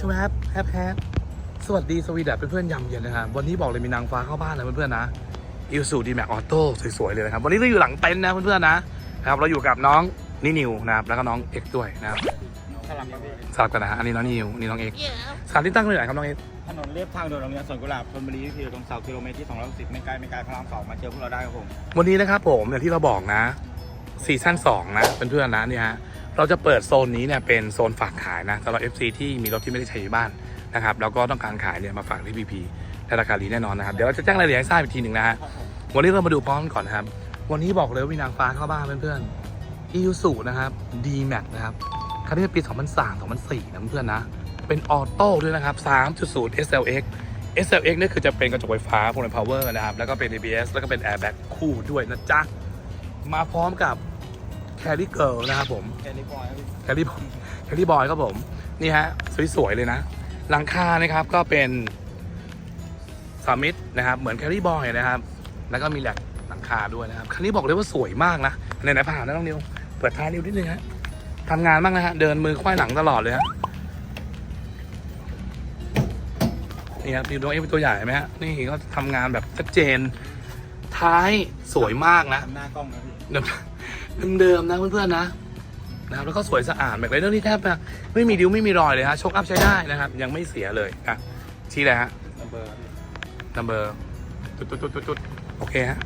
ชวบแฮปแฮปสวัสดีสวีดัตเพื่อนๆยำเย็นนะครับวันนี้บอกเลยมีนางฟ้าเข้าบ้านนะเพื่อนๆนะอิลสูดีแม็กออโต้สวยๆเลยนะครับ วันนี้เราอยู่หลังเต็นท์นะเพื่อนๆนะนะครับเราอยู่กับน้องนินิวนะครับแล้วก็น้องเอ็กซ์ด้วยนะครับสลับกันพี่สลับกันนะฮะอันนี้น้องนิวอันนี่น้องเอ็กซ์สถานที่ตั้งอยู่ไหนครับน้องเอ็กซ์ถนนเรียบทางด่วนโรงเรียนสวนกุหลาบชลบุรีที่อยู่ตรงเสากิโลเมตรที่210ไม่ไกลไม่ไกลพระรามสองมาเจอพวกเราได้ครับผมวันนี้นะครับผมอย่างที่เราบอกนะซีซั่น2นะเพื่อนๆนะเนี่ยฮะ เราจะเปิดโซนนี้เนี่ยเป็นโซนฝากขายนะสำหรับ FC ที่มีรถที่ไม่ได้ใช้อยู่บ้านนะครับแล้วก็ต้องการขายเนี่ยมาฝากที่ PP ในราคาดีแน่นอนนะครับเดี๋ยวเราจะแจ้งรายละเอียดให้ทราบอีกทีหนึ่งนะฮะวันนี้เรามาดูพร้อมกันก่อนนะครับ วันนี้บอกเลยว่ามีนางฟ้าเข้าบ้านเพื่อนๆอี u ูนะครับ D Max นะครับคันนี้เป็นปี 2003 2004 นะเพื่อนนะ เป็นออโต้ด้วยนะครับ 3.0 SLX SLX นี่คือจะเป็นกระจกไฟฟ้าพวงมาลัย power นะครับ แล้วก็เป็น ABS แล้วก็เป็น airbag คู่ด้วยนะจ๊ะ มาพร้อมกับ Carry Girl นะครับผมแคลิฟอร์นีแคลรี่บอยแคลรี่บอยครับผม นี่ฮะ สวย ๆ เลยนะ หลังคานะครับก็เป็นสามิดนะครับ เหมือนแคลรี่บอยนะครับ แล้วก็มีแหลกหลังคาด้วยนะครับ คันนี้บอกเลยว่าสวยมากนะไหนๆผ่านนะน้องนิว เปิดท้ายนิวนิดนึงฮะทำงานบ้างนะฮะ เดินมือควายหลังตลอดเลยฮะ นี่ครับนิวน้องเอ็กซ์เป็นตัวใหญ่ไหมฮะ นี่ก็ทำงานแบบชัดเจน ท้ายสวยมากนะทำหน้ากล้องนะพี่ เดิมเดิมๆนะเพื่อนๆนะนะครับแล้วก็สวยสะอาดแบบไรเรื่องนี้แทบจะไม่มีดิ้วไม่มีรอยเลยฮะโชคอัพใช้ได้นะครับ ยังไม่เสียเลยอะชี้เลยฮะนัมเบอร์พี่ number จุดจุดจุดจุดจุดโอเคฮะ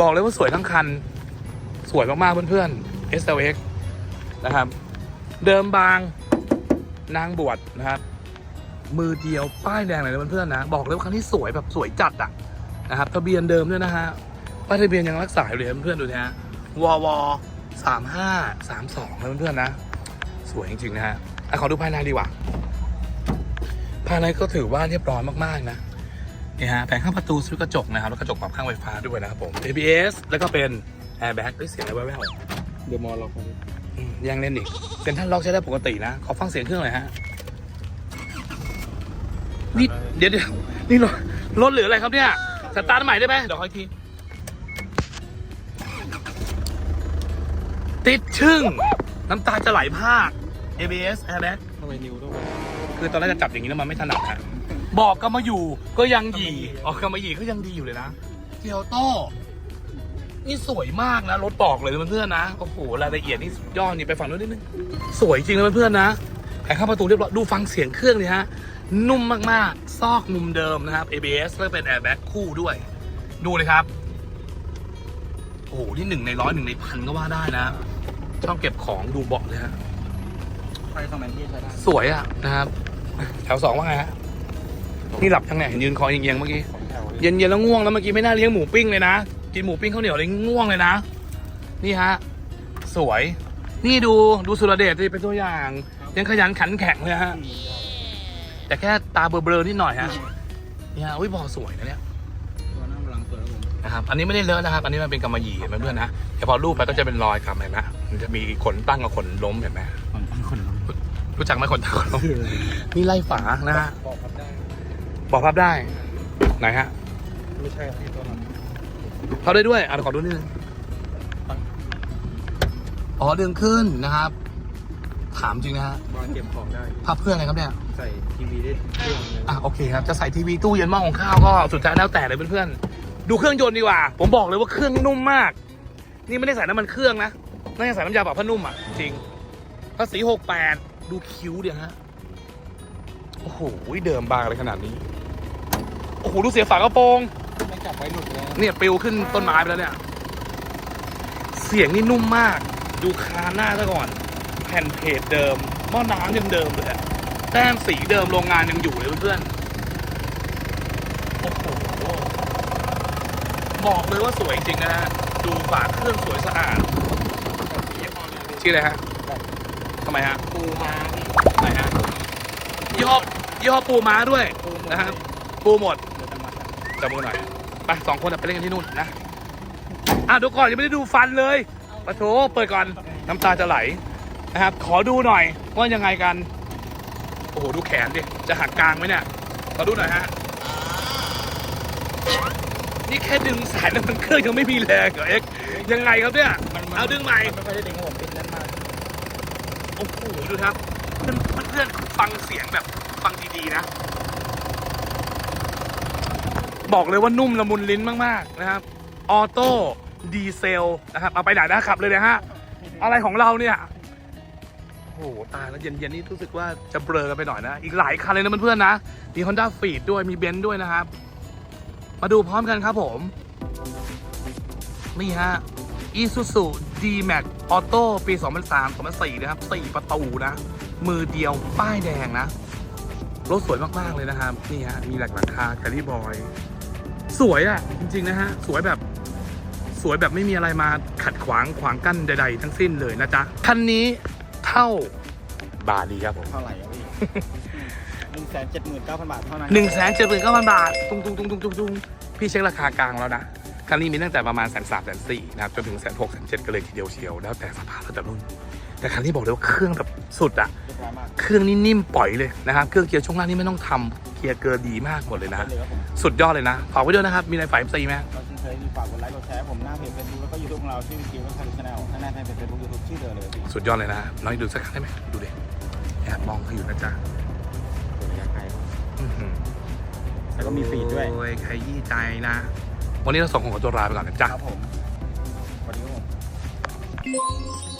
บอกเลยว่าสวยทั้งคัน สวยมากๆเพื่อนๆ SLX นะครับ เดิมบางนางบวชนะครับ มือเดียวป้ายแดงเลยนะเพื่อนๆนะ บอกเลยว่าคันนี้สวยแบบสวยจัดอะนะครับทะเบียนเดิมด้วยนะฮะ ป้ายทะเบียนยังรักษาอยู่เลยเพื่อนๆดูนะฮะววสามห้าสามสองนะเพื่อนๆนะ สวยจริงๆนะฮะอะขอดูภายในดีกว่า ภายในก็ถือว่าเรียบร้อยมากๆนะนี่ฮะแผงข้างประตูซื้อกระจกนะครับแล้วกระจกปรับข้างไฟฟ้าด้วยนะครับผม ABS แล้วก็เป็น airbag ด้วยเสียงอะไรแว่วๆเดอะมอลล์ล็อกครับพี่อืมยังเล่นอีกเซ็นทรัลล็อกใช้ได้ปกตินะ ขอฟังเสียงเครื่องหน่อยฮะนี่เดี๋ยวเดี๋ยวนี่รถรถหรืออะไรครับเนี่ยสตาร์ทใหม่ได้ไหมเดี๋ยวขออีกที ติดชึ่ง น้ำตาจะไหลภาค ABS airbag ทำไมนิวต้องคือตอนแรกจะจับอย่างนี้แล้วมันไม่ถนัดฮะบอกก็มาอยู่ก็ยังหยีออกก็มาหยีก็ยังดีอยู่เลยนะเกียวโต้นี่สวยมากนะ รถบอกเลยเพื่อนๆนะโอ้โหรายละเอียดนี่สุดยอดนี่ไปฝั่งนู้นนิดนึงสวยจริงนะเพื่อนๆนะแผงข้างประตูเรียบร้อยดูฟังเสียงเครื่องนี่ฮะนุ่มมากๆ ซอกมุมเดิมนะครับ ABS แล้วก็เป็น airbag คู่ด้วย ดูเลยครับ โอ้โหนี่หนึ่งในร้อยหนึ่งในพันก็ว่าได้นะช่องเก็บของดูเบาะเลยฮะไฟสองแมนที่ใช้ได้สวยอะนะครับ แถวสองว่าไงฮะนี่หลับทั้งไหนยืนคอเอียงๆเมื่อกี้สองแถวเย็นๆแล้วง่วงแล้วเมื่อกี้ไม่น่าเลี้ยงหมูปิ้งเลยนะกินหมูปิ้งข้าวเหนียวเลยง่วงเลยนะ นี่ฮะสวย นี่ดูดูสุรเดชที่เป็นตัวอย่าง ยังขยันขันแข็งเลยฮะแต่แค่ตาเบลอๆนิดหน่อยฮะเนี่ยอุ้ยบอสวยนะเนี่ย นะครับอันนี้ไม่ได้เลอะนะครับ อันนี้มันเป็นกำมะหยี่เห็นไหมเพื่อนนะเดี๋ยวพอรูปไปก็จะเป็นรอยกำเห็นไหมมันจะมีขนตั้งกับขนล้มเห็นไหมคนตั้งคนน้องรู้จักไหมขนตั้งขนล้มนี่ไล่ฝานะฮะบอกครับได้บอกภาพได้ไหนฮะไม่ใช่พี่ตัวนั้นเขาได้ด้วยอะขอดูนิดนึงอ๋อดึงขึ้นนะครับ ถามจริงนะฮะวางเก็บของได้ภาพเพื่อนอะไรครับเนี่ยใส่ทีวีได้เครื่องเลยอะโอเคครับจะใส่ทีวีตู้เย็นหม้อของข้าวก็สุดท้ายแล้วแต่เลยเพื่อนๆ ดูเครื่องยนต์ดีกว่า ผมบอกเลยว่าเครื่องนุ่มมาก นี่ไม่ได้ใส่น้ำมันเครื่องนะน่าจะใส่น้ำยาปรับผ้านุ่มอะ จริงภาษีหกแปดดูคิ้วเดียวฮะ โอ้โห เดิมบางอะไรขนาดนี้ โอ้โห ดูเสียงฝากระโปรง ไม่จับไว้หลุดเลยเนี่ยปลิวขึ้นต้นไม้ไปแล้วเนี่ย เสียงนี่นุ่มมาก ดูคานหน้าซะก่อน แผ่นเพจเดิมหม้อน้ำยังเดิมเลยอะแต้มสีเดิมโรงงานยังอยู่เลยเพื่อนๆโอ้โห บอกเลยว่าสวยจริงนะฮะ ดูฝาเครื่องสวยสะอาด ชื่ออะไรฮะทำไมฮะ ปูมาไหนฮะ ยี่ห้อยี่ห้อปูม้าด้วยนะครับ ปูหมดจับมือหน่อย ไปสองคนอะไปเล่นกันที่นู่นนะ อะดูก่อนยังไม่ได้ดูฟันเลยปะโถเปิดก่อนน้ำตาจะไหลนะครับ ขอดูหน่อยว่ายังไงกัน โอ้โห ดูแขนดิ จะหักกลางไหมเนี่ย ขอดูหน่อยฮะ นี่แค่ดึงสายน้ำมันเครื่องยังไม่มีแรงเหรอเอ็กซ์ยังไงครับเนี่ย เอาดึงใหม่มันไม่ค่อยได้ดึงครับผมปิดแน่นมากโอ้โห ดูครับ เพื่อนเพื่อนๆฟังเสียงแบบฟังดีๆนะ บอกเลยว่านุ่มละมุนลิ้นมากๆนะครับ ออโต้ดีเซลนะครับ เอาไปไหนนะขับเลยนะฮะ อะไรของเราเนี่ย โอ้โห ตายแล้วเย็นๆนี่รู้สึกว่าจะเบลอกันไปหน่อยนะ อีกหลายคันเลยนะเพื่อนๆนะ มี Honda f e e d ด้วย มีเบนซ์ด้วยนะครับ มาดูพร้อมกันครับผม นี่ฮะ Isuzu D-Max Auto ปี 2003 2004 นะครับ 4 ประตูนะ มือเดียวป้ายแดงนะ รถสวยมาก ๆ เลยนะครับ นี่ฮะ มีแหลกหลังคาแคลรี่บอย สวยอะ่ะ จริง ๆ นะฮะ สวยแบบสวยแบบไม่มีอะไรมาขัดขวางขวางกั้นใด ๆ ทั้งสิ้นเลยนะจ๊ะ คันนี้เท่าบาทดีครับผม เท่าไหร่ครับพี่หนึ่ง แสนเจ็ดหมื่นเก้าพันบาทเท่านั้น หนึ่งแสนเจ็ดหมื่นเก้าพันบาทตุงตุงตุงตุงตุงตุงพี่เช็คราคากลางแล้วนะคันนี้มีตั้งแต่ประมาณแสนสามแสนสี่นะครับจนถึงแสนหกแสนเจ็ดก็เลยทีเดียวเชียวแล้วแต่สภาพแล้วแต่รุ่น แต่คันนี้บอกเลยว่าเครื่องแบบสุดอะเรียบร้อยมากเครื่องนี่นิ่มปล่อยเลยนะครับเครื่องเกียร์ช่วงล่างนี่ไม่ต้องทำเกียร์เกิร์ดีมากหมดเลยนะเลยครับผมสุดยอดเลยนะฝากไว้ด้วยนะครับมีอะไรฝ่ายเอฟซีไหมเราเช่นเคยมีฝากกดไลค์กดแชร์ผมหน้าเพจเฟซบุ๊กแล้วก็ยูทูบของเราชื่อคิวและคาริชแนลหน้าเพจเฟซบุ๊กยูทูบชื่อเดิมเลยพี่สุดยอดเลยนะน้อยดูสักครั้งได้ไหมดูเด็แอบมองเขาอยู่นะจ๊ะ แล้วก็มีฟีดด้วย โอ้ยใครยี่ใจนะ วันนี้เราส่งของตัวลาไปก่อนนะจ๊ะ ครับผมสวัสดีครับผม